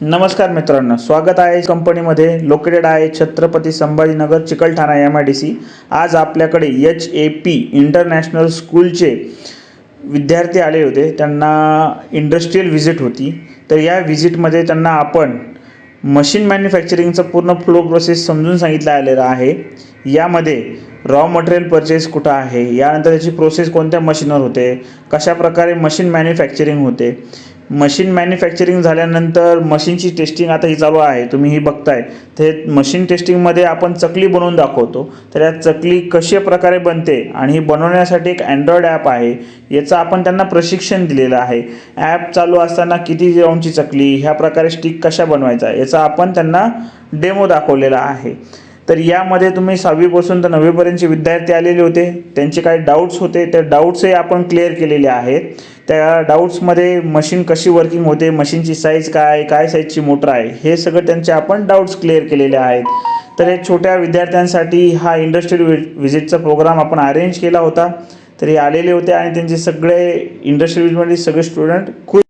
नमस्कार मित्रांनो स्वागत आहे कंपनीमध्ये लोकेटेड आहे Chhatrapati Sambhajinagar Chikalthana M I D C आज आपल्याकडे एच ए पी इंटरनॅशनल स्कूलचे विद्यार्थी आले होते त्यांना इंडस्ट्रीयल व्हिजिट होती. तर या व्हिजिटमध्ये त्यांना आपण मशीन मॅन्युफॅक्चरिंगचं पूर्ण फ्लो प्रोसेस समजून सांगितलं आलेलं आहे. यामध्ये रॉ मटेरियल परचेस कुठं आहे? यानंतर त्याची प्रोसेस कोणत्या मशीनवर होते? कशा प्रकारे मशीन मॅन्युफॅक्चरिंग होते? मशीन मॅन्युफॅक्चरिंग झाल्यानंतर मशीनची टेस्टिंग आता ही चालू आहे तुम्ही ही बघताय. ते मशीन टेस्टिंगमध्ये आपण चकली बनवून दाखवतो. तर या चकली कशा प्रकारे बनते आणि ही बनवण्यासाठी एक अँड्रॉइड ॲप आहे. याचं आपण त्यांना प्रशिक्षण दिलेलं आहे. ॲप चालू असताना किती राऊंडची चकली ह्या प्रकारे स्टिक कशा बनवायचा याचा आपण त्यांना डेमो दाखवलेला आहे. तर यामध्ये तुम्ही सहावीपासून तर नववीपर्यंतचे विद्यार्थी आलेले होते. त्यांचे काही डाऊट्स होते. त्या डाऊट्सही आपण क्लिअर केलेले आहेत. त्या डाऊट्समध्ये मशीन कशी वर्किंग होते? मशीनची साईज काय? काय साईजची मोटर आहे? हे सगळं त्यांचे आपण डाऊट्स क्लिअर केलेले आहेत. तर हे छोट्या विद्यार्थ्यांसाठी हा इंडस्ट्रियल वि व्हिजिटचा प्रोग्राम आपण अरेंज केला होता. तर हे आलेले होते आणि त्यांचे सगळे इंडस्ट्रियल विजिटमधले सगळे स्टुडंट खूप